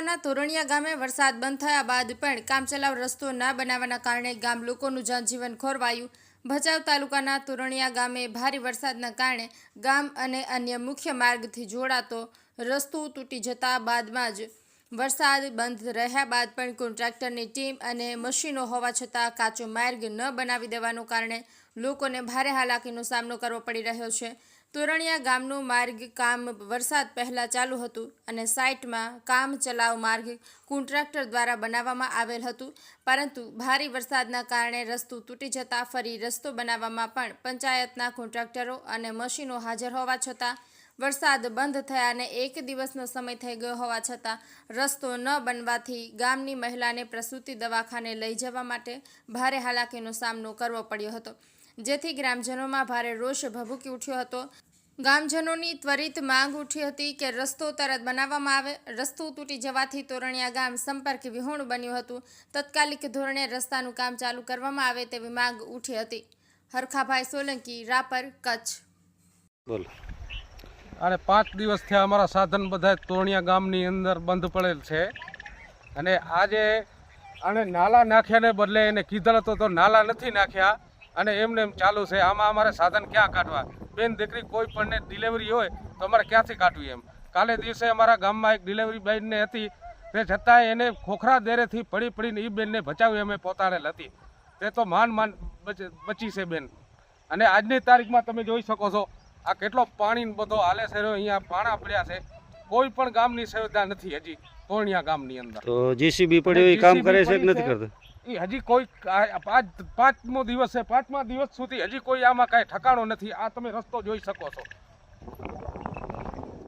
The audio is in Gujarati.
તાલુકાના તોરણિયા ગામે વરસાદ બંધ થયા બાદ પણ કામચલાઉ રસ્તો ના બનાવવાના કારણે ગામ લોકોનું જનજીવન ખોરવાયું. ભચાઉ તાલુકાના તોરણિયા ગામે ભારે વરસાદના કારણે ગામ અને અન્ય મુખ્ય માર્ગથી જોડાતો રસ્તો તૂટી જતા બાદમાં જ વરસાદ બંધ રહ્યા બાદ પણ કોન્ટ્રાક્ટરની ટીમ અને મશીનો હોવા છતાં કાચો માર્ગ ન બનાવી દેવાનું કારણે લોકોને ભારે હાલાકીનો સામનો કરવો પડી રહ્યો છે. તોરણિયા ગામનું માર્ગ કામ વરસાદ પહેલાં ચાલુ હતું અને સાઇટમાં કામ ચલાવ માર્ગ કોન્ટ્રાક્ટર દ્વારા બનાવવામાં આવેલ હતું. પરંતુ ભારે વરસાદના કારણે રસ્તો તૂટી જતાં ફરી રસ્તો બનાવવામાં પણ પંચાયતના કોન્ટ્રાક્ટરો અને મશીનો હાજર હોવા છતાં વરસાદ બંધ થયાને એક દિવસનો સમય થઈ ગયો હોવા છતાં રસ્તો ન બનવાથી ગામની મહિલાને પ્રસૂતિ દવાખાને લઈ જવા માટે ભારે હાલાકીનો સામનો કરવો પડ્યો હતો. જેથી ગ્રામજનોમાં ભારે રોષ ભભૂકી ઉઠ્યો હતો. ગામજનોની ત્વરિત માંગ ઉઠી હતી કે રસ્તો તરત બનાવવામાં આવે. રસ્તો તૂટી જવાથી તોરણિયા ગામ સંપર્ક વિહોણ બન્યું હતું. તત્કાલિક ધોરણે રસ્તાનું કામ ચાલુ કરવામાં આવે તેવી માંગ ઉઠી હતી. હરખાભાઈ સોલંકી, રાપર, કચ્છ. બોલો. અને પાંચ દિવસથી અમારા સાધન બધા તોણિયા ગામની અંદર બંધ પડેલ છે. અને આજે અને નાલા નાખ્યાને બદલે એને કીધેલ હતો તો નાલા નથી નાખ્યા અને એમને એમ ચાલુ છે, આમાં અમારે સાધન ક્યાં કાઢવા? બેન દીકરી કોઈ પણને ડિલિવરી હોય તો અમારે ક્યાંથી કાઢવી એમ? કાલે દિવસે અમારા ગામમાં એક ડિલિવરી બેનને હતી, તે છતાંય એને ખોખરા દેરેથી પડી પડીને એ બેનને બચાવી અમે પોતાડેલ હતી તે તો માન માન બચ- છે બેન. અને આજની તારીખમાં તમે જોઈ શકો છો આ કેટલો પાણી બધો હાલે છે અહીંયા પાણા પડ્યા છે. કોઈ પણ ગામની સુવિધા નથી હજી તોરણિયા ગામની અંદર. તો જીસીબી પડ્યું એ કામ કરે છે કે નથી. કરતું? એ હજી કોઈ પાંચ પાંચમો દિવસ છે પાંચમા દિવસ સુધી હજી કોઈ આમાં કાંઈ ઠકાણો નથી. આ તમે રસ્તો જોઈ શકો છો.